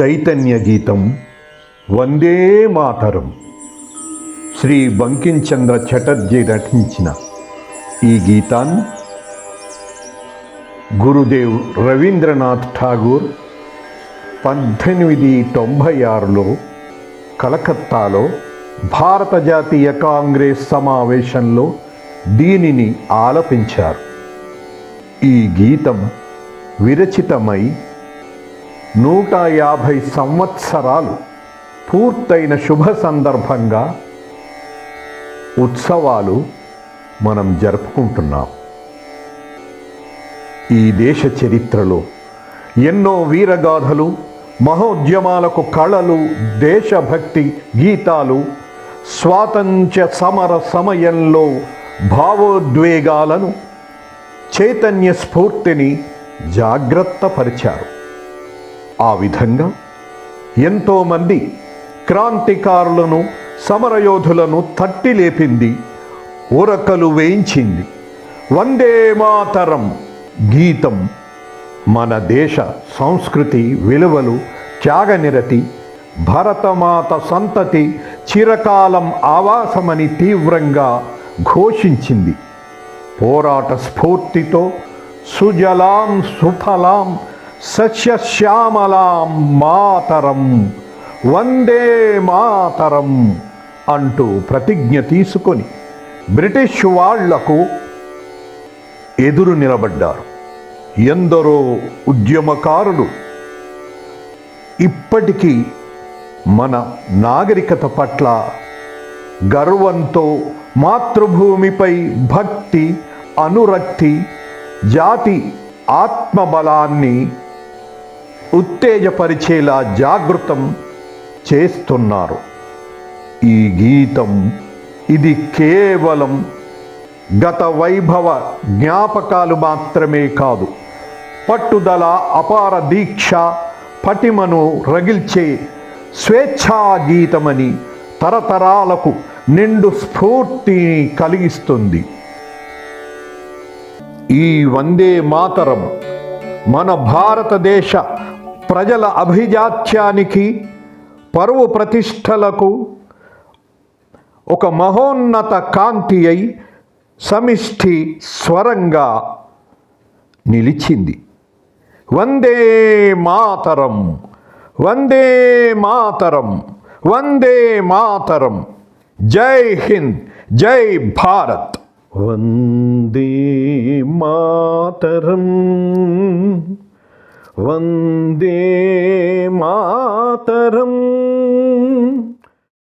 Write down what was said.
చైతన్య గీతం వందే మాతరం. శ్రీ బంకించంద్ర చటర్జీ నటించిన ఈ గీతాన్ని గురుదేవ్ రవీంద్రనాథ్ ఠాగూర్ పద్దెనిమిది తొంభై ఆరులో కలకత్తాలో భారత జాతీయ కాంగ్రెస్ సమావేశంలో దీనిని ఆలపించారు. ఈ గీతం విరచితమై నూట యాభై సంవత్సరాలు పూర్తయిన శుభ సందర్భంగా ఉత్సవాలు మనం జరుపుకుంటున్నాం. ఈ దేశ చరిత్రలో ఎన్నో వీరగాథలు మహోద్యమాలకు కళలు దేశభక్తి గీతాలు స్వాతంత్ర్య సమర సమయంలో భావోద్వేగాలను చైతన్య స్ఫూర్తిని జాగ్రత్తపరిచారు. ఆ విధంగా ఎంతోమంది క్రాంతికారులను సమరయోధులను తట్టి లేపింది ఉరకలు వేయించింది. వందే మాతరం గీతం. మన దేశ సంస్కృతి విలువలు త్యాగనిరతి భరతమాత సంతతి చిరకాలం ఆవాసమని తీవ్రంగా ఘోషించింది. పోరాట స్ఫూర్తితో సుజలాం సుఫలాం సస్యశ్యామలాం మాతరం వందే మాతరం అంటూ ప్రతిజ్ఞ తీసుకొని బ్రిటిష్ వాళ్ళకు ఎదురు నిలబడ్డారు. ఎందరో ఉద్యమకారులు ఇప్పటికీ మన నాగరికత పట్ల గర్వంతో మాతృభూమిపై భక్తి అనురక్తి జాతి ఆత్మబలాన్ని ఉత్తేజపరిచేలా జాగృతం చేస్తున్నారు. ఈ గీతం ఇది కేవలం గత వైభవ జ్ఞాపకాలు మాత్రమే కాదు పట్టుదల అపార దీక్ష పటిమను రగిల్చే స్వేచ్ఛా గీతమని తరతరాలకు నిండు స్ఫూర్తిని కలిగిస్తుంది. ఈ వందే మాతరం మన భారతదేశ ప్రజల అభిజాత్యానికి పరువు ప్రతిష్టలకు ఒక మహోన్నత కాంతి అయి సమిష్టి స్వరంగా నిలిచింది. వందే మాతరం వందే మాతరం వందే మాతరం. జై హింద్ జై భారత్. వందే మాతరం. वन्दे मातरम्